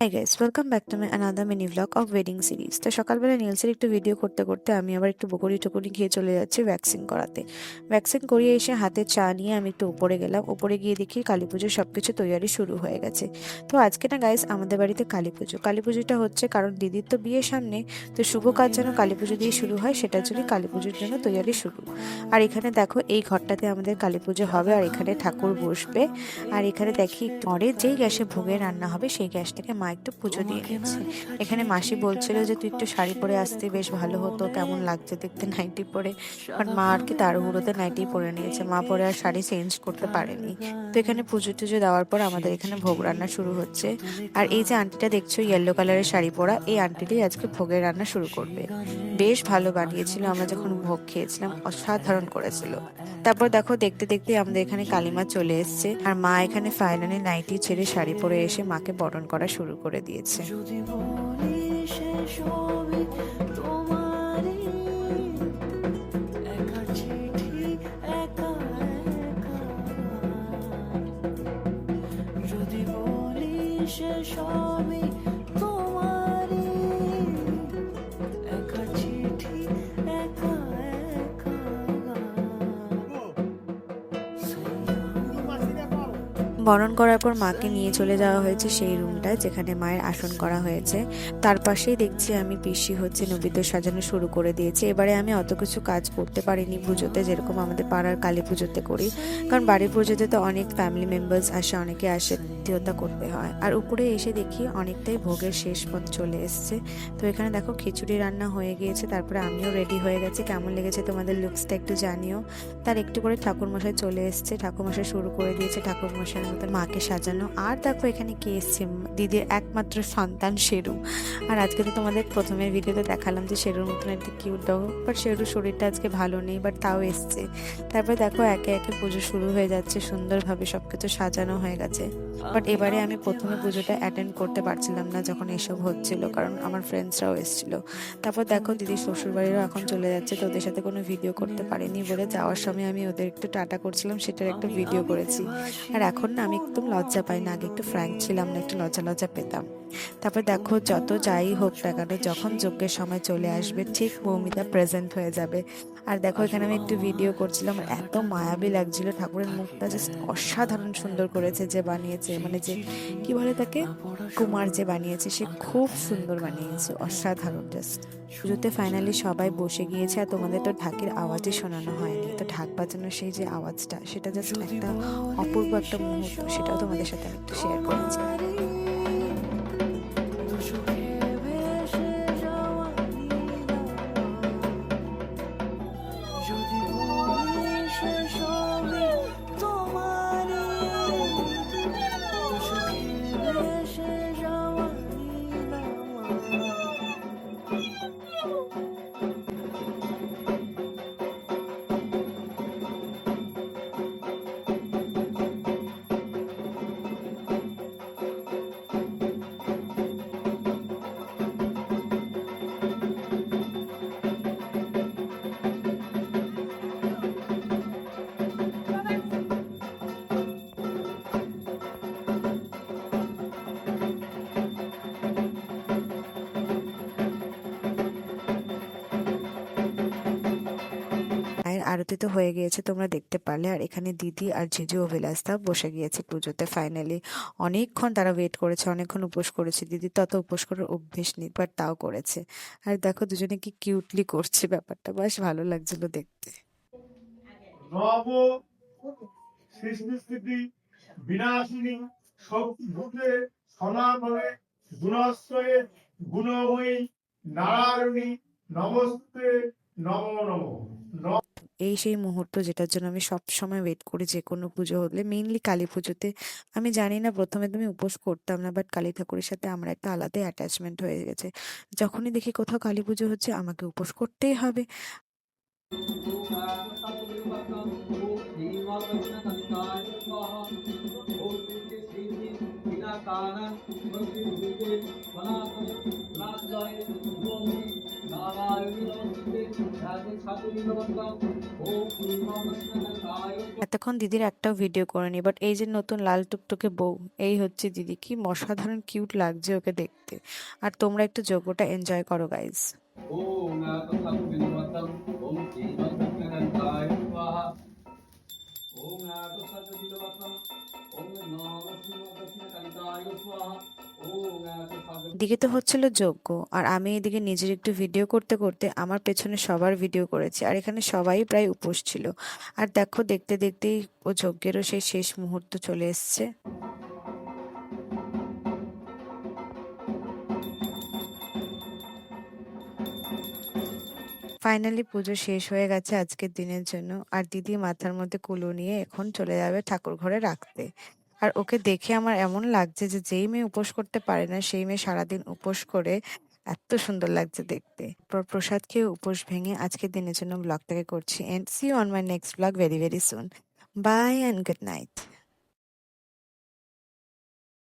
Hi guys welcome back to my another mini vlog of wedding series তো সকালবেলা নীলসের একটু video করতে করতে আমি আবার একটু বকরি টুকুনি খেয়ে চলে যাচ্ছি ভ্যাকসিন করাতে। ভ্যাকসিন করিয়ে এসে হাতে চা নিয়ে আমি একটু উপরে গেলাম। উপরে গিয়ে দেখি কালী পুজোর সব কিছু তৈয়ারি শুরু হয়ে গেছে। তো আজকে না গাইস আমাদের বাড়িতে কালী পুজো। কালী পুজোটা হচ্ছে কারণ দিদির তো বিয়ের সামনে, তো শুভ কাজ যেন কালী পুজো দিয়ে শুরু হয়, সেটার জন্য কালী পুজোর জন্য তৈয়ারি শুরু। আর এখানে দেখো, এই ঘরটাতে আমাদের কালী পুজো হবে আর এখানে ঠাকুর বসবে। আর এখানে দেখি পরে যেই গ্যাসে ভোগে রান্না হবে, সেই গ্যাসটাকে মা একটু পুজো দিয়ে নিচ্ছে এখানে মাসি বলছিল যে তুই একটু শাড়ি পরে আসতে বেশ ভালো হতো কেমন লাগছে দেখতে নাইটি পরে? আর মা আর কি তার তাড়াহুড়োতে নাইটি পরে নিয়েছে। মা পরে আর শাড়ি চেঞ্জ করতে পারেনি। তো এখানে পুজো টুজো দেওয়ার পর আমাদের এখানে ভোগ রান্না শুরু হচ্ছে। আর এই যে আন্টিটা দেখছ ইয়েলো কালারের শাড়ি পরা এই আন্টিটাই আজকে ভোগের রান্না শুরু করবে। বেশ ভালো বানিয়েছিল। আমরা যখন ভোগ খেয়েছিলাম অসাধারণ করেছিল। তারপর দেখো, দেখতে দেখতে আমাদের এখানে কালিমা চলে এসছে। আর মা এখানে ফাইনালি নাইটি ছেড়ে শাড়ি পরে এসে মাকে বরণ করা শুরু করে দিয়েছে। সবই বরণ করার পর মাকে নিয়ে চলে যাওয়া হয়েছে সেই রুমটায় যেখানে মায়ের আসন করা হয়েছে। তার পাশেই দেখছি আমি পিসি হচ্ছে নবীদের সাজানো শুরু করে দিয়েছে। এবারে আমি অত কিছু কাজ করতে পারিনি পুজোতে, যেরকম আমাদের পাড়ার কালী পুজোতে করি। কারণ বাড়ির পুজোতে তো অনেক ফ্যামিলি মেম্বার্স আসে, অনেকে আসে আত্মীয়তা করতে হয়। আর উপরে এসে দেখি অনেকটাই ভোগের শেষ পথ চলে এসছে। তো এখানে দেখো খিচুড়ি রান্না হয়ে গিয়েছে, তারপরে আমিও রেডি হয়ে গেছি। কেমন লেগেছে তোমাদের লুকসটা একটু জানিও। তার একটু করে ঠাকুরমশাই চলে এসছে, ঠাকুরমশাই শুরু করে দিয়েছে, ঠাকুরমশাইয়ের মতো মাকে সাজানো। আর দেখো এখানে কে এসছে? দিদির একমাত্র সন্তান শেরু। আর আজকে তো তোমাদের প্রথমের ভিডিওতে দেখালাম যে শেরুর মতন একটু কিউট ডগ বাট শেরুর শরীরটা আজকে ভালো নেই বাট তাও এসছে। তারপর দেখো একে একে পুজো শুরু হয়ে যাচ্ছে সুন্দরভাবে সব কিছু সাজানো হয়ে গেছে। বাট এবারে আমি প্রথমে পুজোটা অ্যাটেন্ড করতে পারছিলাম না যখন এসব হচ্ছিল কারণ আমার ফ্রেন্ডসরাও এসেছিল। তারপর দেখো দিদির শ্বশুরবাড়িরও এখন চলে যাচ্ছে তো ওদের সাথে কোনো ভিডিও করতে পারিনি বলে যাওয়ার সময় আমি ওদের একটু টাটা করছিলাম সেটার একটা ভিডিও করেছি। আর এখন না আমি একদম লজ্জা পাই না, আগে একটু ফ্র্যাঙ্ক ছিলাম না, একটু লজ্জা লজ্জা পেতাম। তারপর দেখো, যত যাই হোক না কেন, যখন যজ্ঞের সময় চলে আসবে, ঠিক মৌমিতা প্রেজেন্ট হয়ে যাবে। আর দেখো, এখানে আমি একটু ভিডিও করছিলাম এত মায়াবী লাগছিল। ঠাকুরের মুখটা জাস্ট অসাধারণ সুন্দর করেছে যে বানিয়েছে মানে যে, কি বলে তাকে? কুমার যে বানিয়েছে, সে খুব সুন্দর বানিয়েছে, অসাধারণ জাস্ট পুজোতে ফাইনালি সবাই বসে গিয়েছে, আর তোমাদের তো ঢাকের আওয়াজই শোনানো হয়নি। তো ঢাক বাজানোর সেই যে আওয়াজটা, সেটা জাস্ট একটা অপূর্ব একটা মুহূর্ত, সেটাও তোমাদের সাথে আমি একটু শেয়ার করেছি। আরতি তো হয়ে গিয়েছে, তোমরা দেখতে পারলে। আর এখানে দিদি আর জিজু বিলাসদা বসে গিয়েছে পুজোতে ফাইনালি অনেকক্ষণ তারা ওয়েট করেছে, অনেকক্ষণ উপোস করেছে। দিদি তত উপোস করার অভ্যেস নেই বাট তাও করেছে। আর দেখো দুজনে কি কিউটলি করছে ব্যাপারটা, বেশ ভালো লাগছিল দেখতে। নারায়ণী, নমস্তে, নম নম। এই সেই মুহূর্ত যেটার জন্য আমি সব সময় ওয়েট করি যে কোনো পুজো হলে মেইনলি কালী পুজোতে। আমি জানি না প্রথমে তুমি উপোস করতাম না বাট কালী ঠাকুরের সাথে আমার একটা আলাদাই অ্যাটাচমেন্ট হয়ে গেছে। যখনই দেখি কোথাও কালী পুজো হচ্ছে, আমাকে উপোস করতেই হবে। এতক্ষণ দিদির একটাও ভিডিও করেনি বাট এই যে নতুন লাল টুকটুকে বউ, এই হচ্ছে দিদি। কি অসাধারণ কিউট লাগছে ওকে দেখতে। আর তোমরা একটু যোগ্যটা এনজয় করো গাইজ নারায়ণ এদিকে তো হচ্ছিল যজ্ঞ, আর আমি এদিকে নিজের একটু ভিডিও করতে করতে আমার পেছনে সবার ভিডিও করেছি, আর এখানে সবাই প্রায় উপোস ছিল। আর দেখো, দেখতে দেখতেই ও যজ্ঞেরও সেই শেষ মুহূর্ত চলে এসছে। ফাইনালি পুজো শেষ হয়ে গেছে আজকের দিনের জন্য। আর দিদি মাথার মধ্যে কুলো নিয়ে এখন চলে যাবে ঠাকুর ঘরে রাখতে। আর ওকে দেখে আমার এমন লাগছে যে যেই মেয়ে উপোস করতে পারে না, সেই মেয়ে সারাদিন উপোস করে এত সুন্দর লাগছে দেখতে। প্র- প্রসাদ খেয়ে উপোস ভেঙে আজকের দিনের জন্য ব্লগটাকে করছি। And see on my next vlog very very soon bye and good night